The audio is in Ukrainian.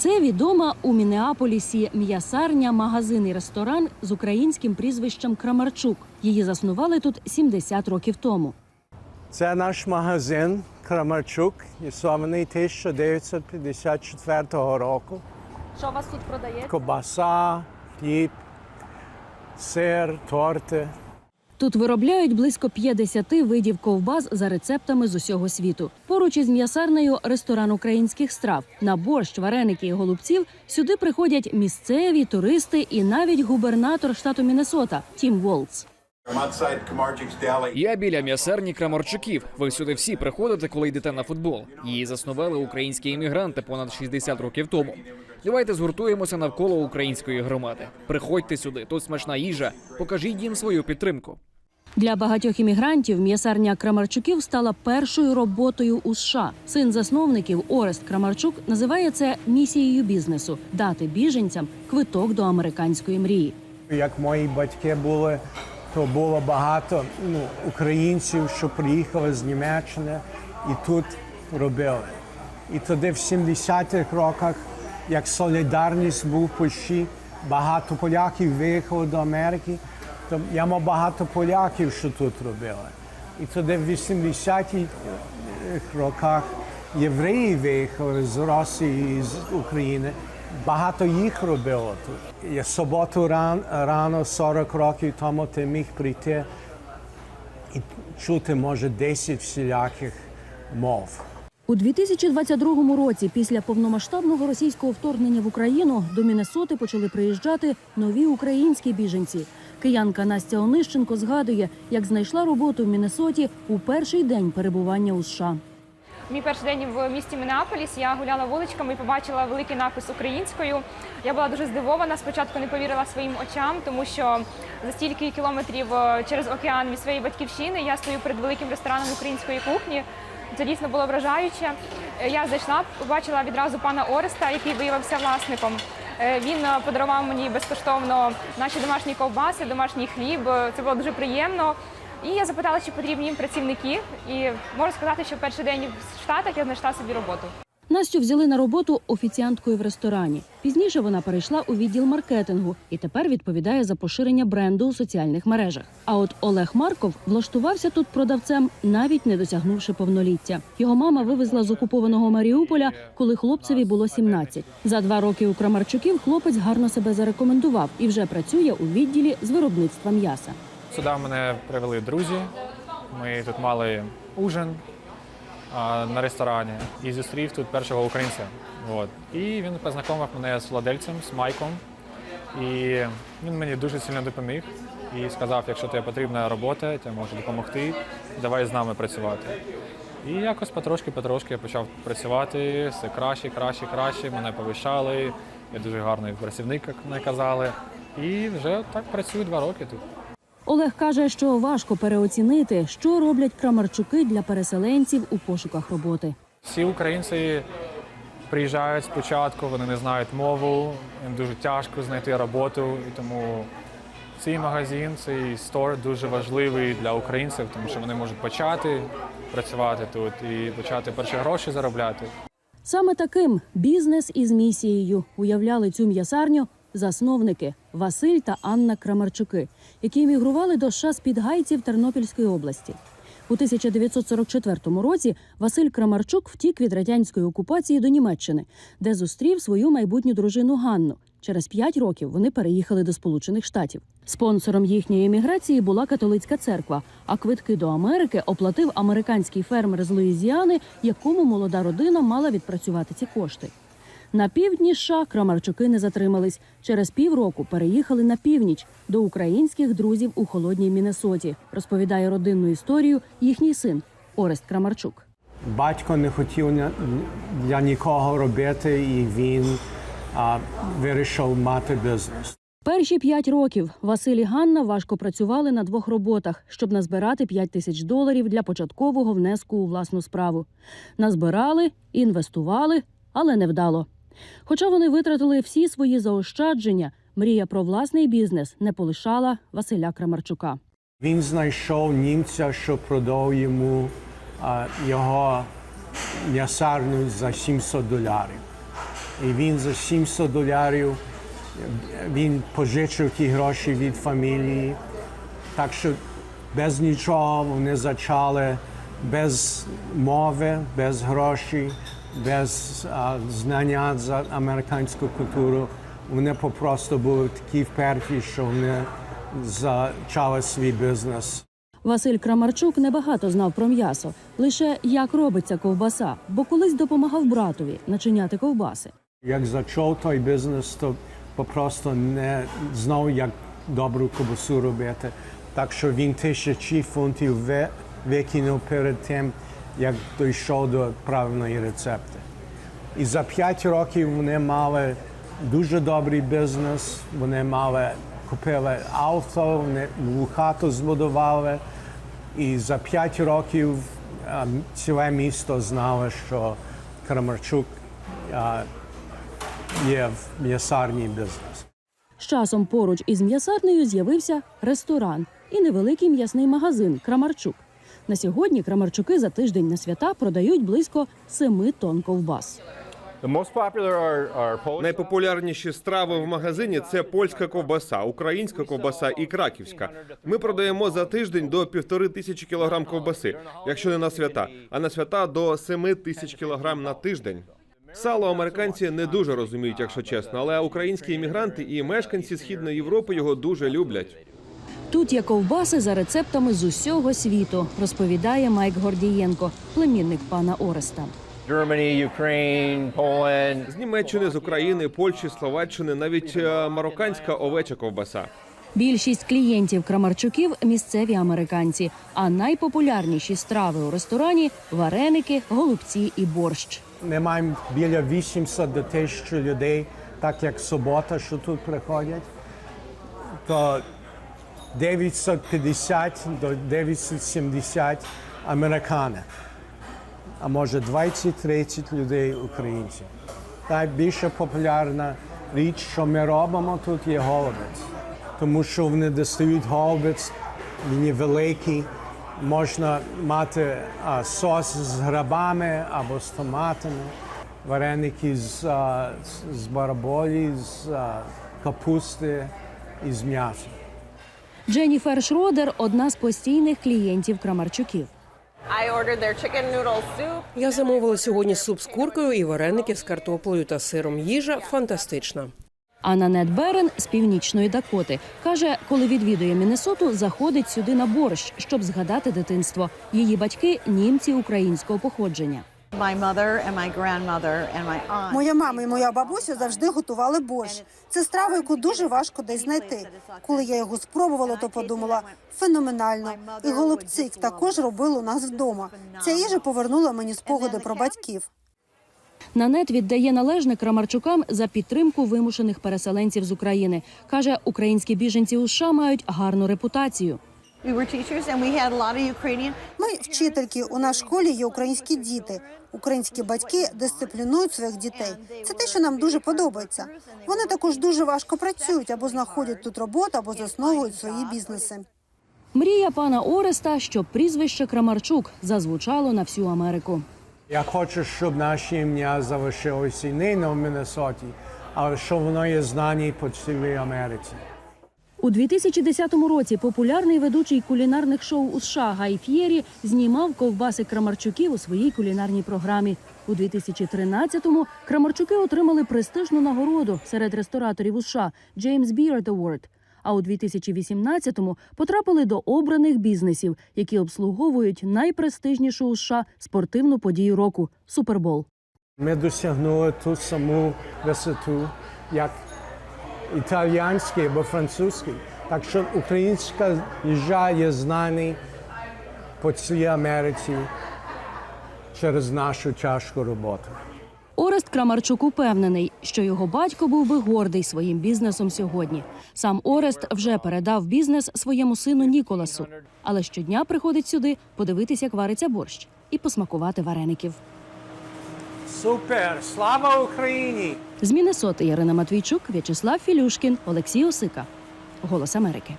Це відома у Мінеаполісі м'ясарня, магазин і ресторан з українським прізвищем Крамарчук. Її заснували тут 70 років тому. Це наш магазин Крамарчук, існований 1954 року. Що у вас тут продається? Кобаса, хліб, сир, торти. Тут виробляють близько 50 видів ковбас за рецептами з усього світу. Поруч із м'ясарнею ресторан українських страв. На борщ, вареники і голубців сюди приходять місцеві туристи і навіть губернатор штату Міннесота Тім Волц. Я біля м'ясерні Крамарчуків. Ви сюди всі приходите, коли йдете на футбол. Її заснували українські іммігранти понад 60 років тому. Давайте згуртуємося навколо української громади. Приходьте сюди, тут смачна їжа. Покажіть їм свою підтримку. Для багатьох іммігрантів м'ясарня Крамарчуків стала першою роботою у США. Син засновників Орест Крамарчук називає це місією бізнесу дати біженцям квиток до американської мрії. Як мої батьки були, то було багато ну, українців, що приїхали з Німеччини і тут робили. І тоді в 70-х роках, як солідарність був почти, багато поляків виїхало до Америки. То я мав багато поляків, що тут робили. І тоді в 80-х роках євреї виїхали з Росії і з України. Багато їх робило тут. Я суботу ран, рано, 40 років тому, ти міг прийти і чути, може, 10 всіляких мов. У 2022 році, після повномасштабного російського вторгнення в Україну, до Міннесоти почали приїжджати нові українські біженці. Киянка Настя Онищенко згадує, як знайшла роботу в Міннесоті у перший день перебування у США. Мій перший день в місті Мінеаполіс. Я гуляла вуличками і побачила великий напис українською. Я була дуже здивована. Спочатку не повірила своїм очам, тому що за стільки кілометрів е, через океан від своєї батьківщини я стою перед великим рестораном української кухні. Це дійсно було вражаюче. Е, Я зайшла, побачила відразу пана Ореста, який виявився власником. Е, Він е, подарував мені безкоштовно наші домашні ковбаси, домашній хліб. Е, Це було дуже приємно. І я запитала, чи потрібні їм працівники. І можу сказати, що перший день в Штатах я знайшла собі роботу. Настю взяли на роботу офіціанткою в ресторані. Пізніше вона перейшла у відділ маркетингу і тепер відповідає за поширення бренду у соціальних мережах. А от Олег Марков влаштувався тут продавцем, навіть не досягнувши повноліття. Його мама вивезла з окупованого Маріуполя, коли хлопцеві було 17. За два роки у Крамарчуків хлопець гарно себе зарекомендував і вже працює у відділі з виробництва м'яса. Сюди мене привели друзі. Ми тут мали ужин на ресторані і зустрів тут першого українця. От. І він познайомив мене з владельцем, з Майком. І він мені дуже сильно допоміг і сказав, якщо тобі потрібна робота, я можу допомогти, давай з нами працювати. І якось потрошки-потрошки я почав працювати, все краще, краще, краще. Мене повищали. Я дуже гарний працівник, як мене казали. І вже так працюю два роки тут. Олег каже, що важко переоцінити, що роблять крамарчуки для переселенців у пошуках роботи. Всі українці приїжджають спочатку, вони не знають мову, їм дуже тяжко знайти роботу, і тому цей магазин, цей стор дуже важливий для українців, тому що вони можуть почати працювати тут і почати перші гроші заробляти. Саме таким бізнес із місією уявляли цю м'ясарню засновники Василь та Анна Крамарчуки, які емігрували до США з Підгайців Тернопільської області. У 1944 році Василь Крамарчук втік від радянської окупації до Німеччини, де зустрів свою майбутню дружину Ганну. Через п'ять років вони переїхали до Сполучених Штатів. Спонсором їхньої еміграції була католицька церква. А квитки до Америки оплатив американський фермер з Луїзіани, якому молода родина мала відпрацювати ці кошти. На півдні США Крамарчуки не затримались. Через півроку переїхали на північ до українських друзів у холодній Міннесоті. Розповідає родинну історію їхній син Орест Крамарчук. Батько не хотів для нікого робити, і він а, вирішив мати бізнес. Перші п'ять років Василь і Ганна важко працювали на двох роботах, щоб назбирати 5 тисяч доларів для початкового внеску у власну справу. Назбирали, інвестували, але не вдало. Хоча вони витратили всі свої заощадження, мрія про власний бізнес не полишала Василя Крамарчука. Він знайшов німця, що продав йому а, його м'ясарню за 700 доларів. І він за 700 доларів він пожичив ті гроші від фамілії. Так що без нічого вони зачали, без мови, без грошей, без а, знання за американську культуру. Вони попросту були такі вперті, що вони зачали свій бізнес. Василь Крамарчук небагато знав про м'ясо, лише як робиться ковбаса, бо колись допомагав братові начиняти ковбаси. Як зачав той бізнес, то попросту не знав, як добру кобасу робити. Так що він тисячі фунтів ви- викинув перед тим, як дійшов до правильної рецепти. І за п'ять років вони мали дуже добрий бізнес. Вони мали купили авто, вони хату збудували. І за п'ять років а, ціле місто знало, що Крамарчук а, є в м'ясарній бізнес. З часом поруч із м'ясарнею з'явився ресторан і невеликий м'ясний магазин Крамарчук. На сьогодні Крамарчуки за тиждень на свята продають близько 7 тонн ковбас. Найпопулярніші страви в магазині це польська ковбаса, українська ковбаса і краківська. Ми продаємо за тиждень до півтори тисячі кілограм ковбаси, якщо не на свята, а на свята до семи тисяч кілограм на тиждень. Сало американці не дуже розуміють, якщо чесно, але українські іммігранти і мешканці східної Європи його дуже люблять. Тут є ковбаси за рецептами з усього світу, розповідає Майк Гордієнко, племінник пана Ореста. З Німеччини, з України, Польщі, Словаччини, навіть е, марокканська овеча ковбаса. Більшість клієнтів Крамарчуків місцеві американці, а найпопулярніші страви у ресторані вареники, голубці і борщ. Ми маємо біля 800 до 1000 людей, так як субота, що тут приходять. То 950 до 970 американи, а може 20-30 людей українців. Найбільша популярна річ, що ми робимо тут, є голубець. Тому що вони достають голубець, він великий, можна мати а, сос з грибами або з томатами, вареники з, а, з бараболі, з а, капусти і з м'яса. Дженніфер Шродер одна з постійних клієнтів Крамарчуків. Я замовила сьогодні суп з куркою і вареники з картоплею та сиром. Їжа фантастична. А Нанет Берен з північної Дакоти каже, коли відвідує Міннесоту, заходить сюди на борщ, щоб згадати дитинство. Її батьки німці українського походження. My mother and my grandmother and my aunt. Моя мама і моя бабуся завжди готували борщ. Це страва, яку дуже важко десь знайти. Коли я його спробувала, то подумала феноменально. І голубці також робили у нас вдома. Ця їжа повернула мені спогади про батьків. Нанет віддає належне Крамарчукам за підтримку вимушених переселенців з України. каже, українські біженці у США мають гарну репутацію. We were teachers and we had a lot of Ukrainian. Ми вчительки. У нас школі є українські діти. Українські батьки дисциплінують своїх дітей. Це те, що нам дуже подобається. Вони також дуже важко працюють або знаходять тут роботу, або засновують свої бізнеси. Мрія пана Ореста, щоб прізвище Крамарчук зазвучало на всю Америку. Я хочу, щоб наше ім'я залишилося не на Міннесоті, але щоб воно є знані по цілій Америці. У 2010 році популярний ведучий кулінарних шоу у США Гай Ф'єрі знімав ковбаси Крамарчуків у своїй кулінарній програмі. У 2013-му Крамарчуки отримали престижну нагороду серед рестораторів у США James Beard Award. А у 2018-му потрапили до обраних бізнесів, які обслуговують найпрестижнішу у США спортивну подію року Супербол. Ми досягнули ту саму висоту, як італійський або французький. Так що українська їжа є знаний по цілій Америці через нашу тяжку роботу. Орест Крамарчук упевнений, що його батько був би гордий своїм бізнесом сьогодні. Сам Орест вже передав бізнес своєму сину Ніколасу, але щодня приходить сюди подивитися, як вариться борщ і посмакувати вареників. Супер! Слава Україні! З Міннесоти Ярина Матвійчук, В'ячеслав Філюшкін, Олексій Осика. Голос Америки.